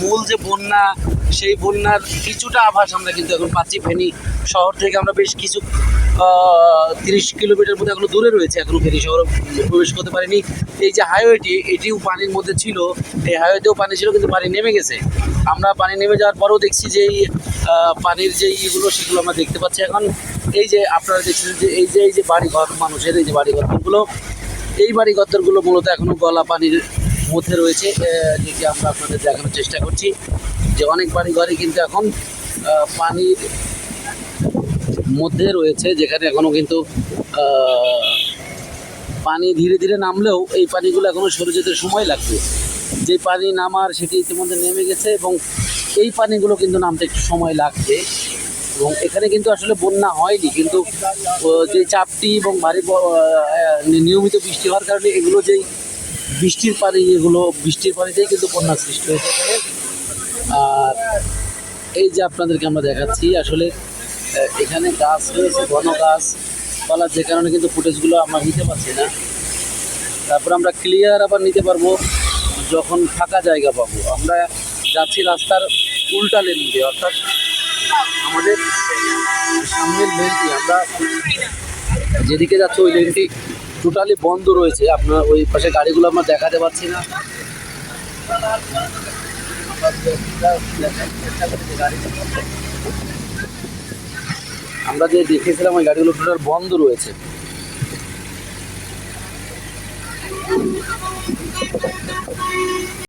মূল যে বন্যা, সেই বন্যার কিছুটা আভাস আমরা কিন্তু এখন পাচ্ছি। ফেনী শহর থেকে আমরা বেশ কিছু তিরিশ কিলোমিটার মধ্যে এখনও দূরে রয়েছে। এখনও ফেনী শহর প্রবেশ করতে পারিনি। এই যে হাইওয়েটি, এটিও পানির মধ্যে ছিল। এই হাইওয়েতেও পানি ছিল, কিন্তু পানি নেমে গেছে। আমরা পানি নেমে যাওয়ার পরেও দেখছি যে এই পানির যে ইগুলো সেগুলো আমরা দেখতে পাচ্ছি এখন। এই যে আপনারা দেখছেন যে এই যে এই যে বাড়িঘর, মানুষের এই যে বাড়ি ঘরগুলো এই বাড়ি ঘরগুলো মূলত এখনও গলা পানির মধ্যে রয়েছে যেটি আমরা আপনাদের দেখানোর চেষ্টা করছি যে অনেক বাড়ি ঘরে কিন্তু এখন পানির মধ্যে রয়েছে, যেখানে এখনও কিন্তু পানি ধীরে ধীরে নামলেও এই পানিগুলো এখনও সরে যেতে সময় লাগবে। যে পানি নামার সেটি ইতিমধ্যে নেমে গেছে এবং এই পানিগুলো কিন্তু নামতে একটু সময় লাগবে এবং এখানে কিন্তু আসলে বন্যা হয়নি, কিন্তু যে চাপটি এবং ভারী নিয়মিত বৃষ্টি হওয়ার কারণে এগুলো যেই বৃষ্টির পানি এগুলো বৃষ্টির পানিতেই কিন্তু বন্যা সৃষ্টি হয়েছে আর এই যে আপনাদেরকে আমরা দেখাচ্ছি, আসলে এখানে গাছ রয়েছে, ঘন গাছ পালা যে কারণে কিন্তু ফুটেজগুলো আমরা নিতে পারছি না। তারপর আমরা ক্লিয়ার আবার নিতে পারব, যখন ফাঁকা জায়গা পাবো। আমরা যাচ্ছি রাস্তার উল্টা লেন দিয়ে, অর্থাৎ আমাদের সামনের লেনটি আমরা যেদিকে যাচ্ছে, ওই লেনটি টোটালি বন্ধ রয়েছে। আপনার ওই পাশে গাড়িগুলো আমরা দেখাতে পারছি না। আমরা যে দেখেছিলাম ওই গাড়িগুলো টোটাল বন্ধ রয়েছে।